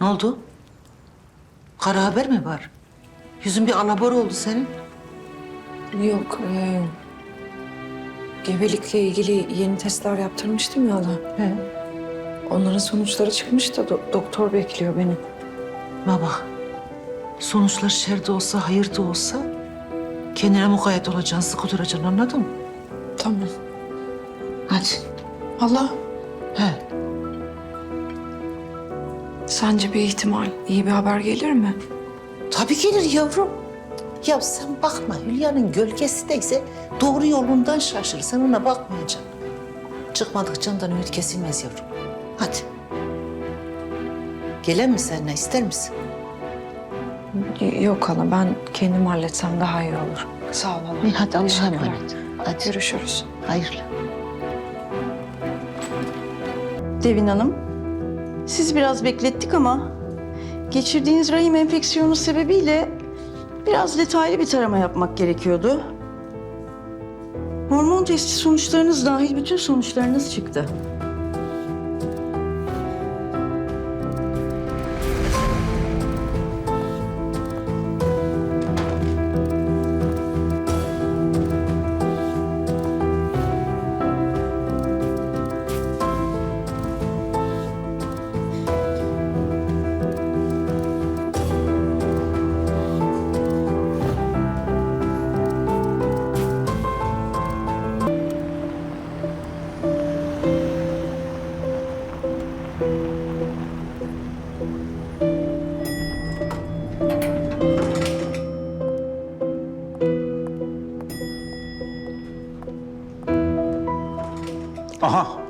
Ne oldu? Kara haber mi var? Yüzün bir alabor oldu senin. Yok. E, gebelikle ilgili yeni testler yaptırmıştım ya hala. He. Onların sonuçları çıkmış da do- doktor bekliyor beni. Baba, sonuçlar şer de olsa, hayır da olsa kendine mukayyet olacaksın, sıkı duracaksın anladın mı? Tamam. Hadi. Allah. He. Sence bir ihtimal, iyi bir haber gelir mi? Tabii gelir yavrum. Ya sen bakma Hülya'nın gölgesi değse doğru yolundan şaşır. Sen ona bakmayacaksın. Çıkmadık candan ümit kesilmez yavrum. Hadi. Gelen mi seninle ister misin? Yok hala, ben kendim halletsem daha iyi olur. Sağ ol hala. İyi, hadi Allah'a Teşekkürler. emanet. Hadi. Görüşürüz. Hayırlı. Devin Hanım, siz biraz beklettik ama geçirdiğiniz rahim enfeksiyonu sebebiyle biraz detaylı bir tarama yapmak gerekiyordu. Hormon testi sonuçlarınız dahil bütün sonuçlarınız çıktı.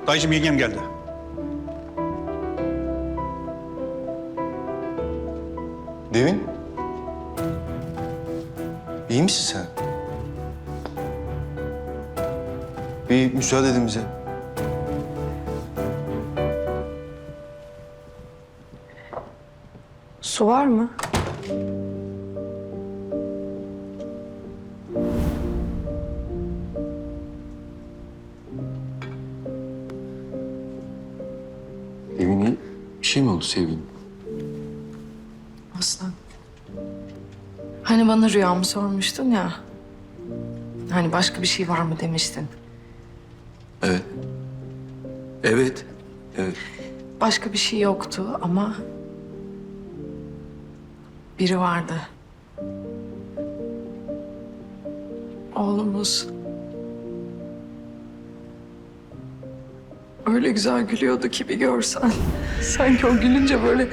Dayıcım yengem geldi. Devin? İyi misin sen? Bir müsaade edin bize. Su var mı? Bir şey mi oldu sevgilim? Aslan. Hani bana rüyamı sormuştun ya. Hani başka bir şey var mı demiştin. Evet. Evet. Evet. Başka bir şey yoktu ama biri vardı. Oğlumuz. Öyle güzel gülüyordu ki bir görsen. Sanki o gülünce böyle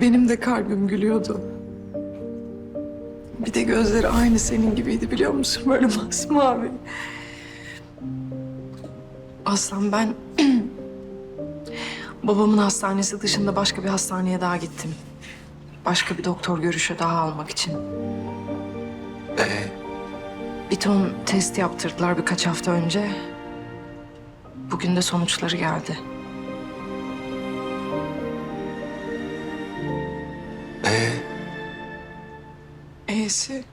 benim de kalbim gülüyordu. Bir de gözleri aynı senin gibiydi biliyor musun? Böyle masmavi. Aslan ben Babamın hastanesi dışında başka bir hastaneye daha gittim. Başka bir doktor görüşü daha almak için. Ee, Bir ton test yaptırdılar birkaç hafta önce. Bugün de sonuçları geldi. ee, E'si...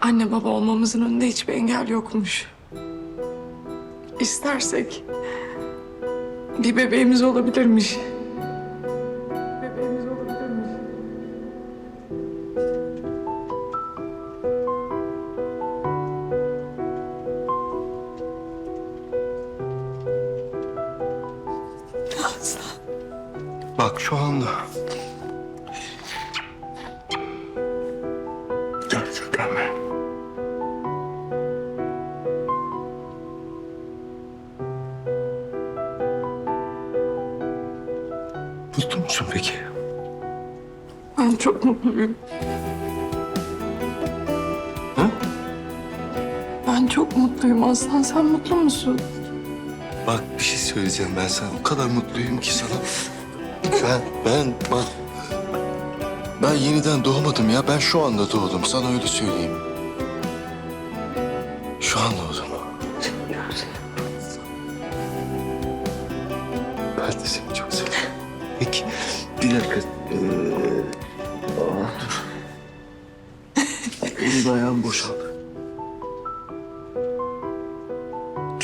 Anne baba olmamızın önünde hiçbir engel yokmuş. İstersek bir bebeğimiz olabilirmiş. Aslan. bak şu anda... Gerçekten mi? Mutlu musun peki? Ben çok mutluyum. Hı? Ben çok mutluyum Aslan. Sen mutlu musun? Bak bir şey söyleyeceğim ben sana. O kadar mutluyum ki sana. Ben, ben bak... Ben yeniden doğmadım ya. Ben şu anda doğdum. Sana öyle söyleyeyim. Şu an doğdum. Ben de seni çok seviyorum. Peki, bir dakika. Ee, aa, dur. Elim ayağım boşaldı.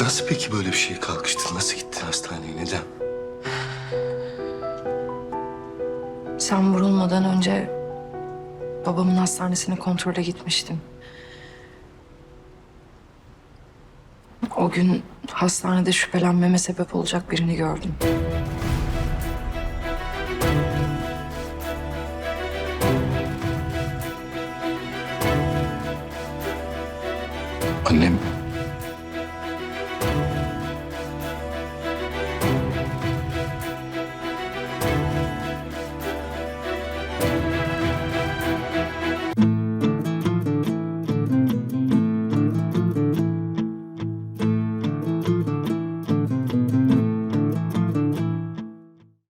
Nasıl peki böyle bir şeye kalkıştın? Nasıl gittin hastaneye? Neden? Sen vurulmadan önce babamın hastanesine kontrole gitmiştim. O gün hastanede şüphelenmeme sebep olacak birini gördüm. Annem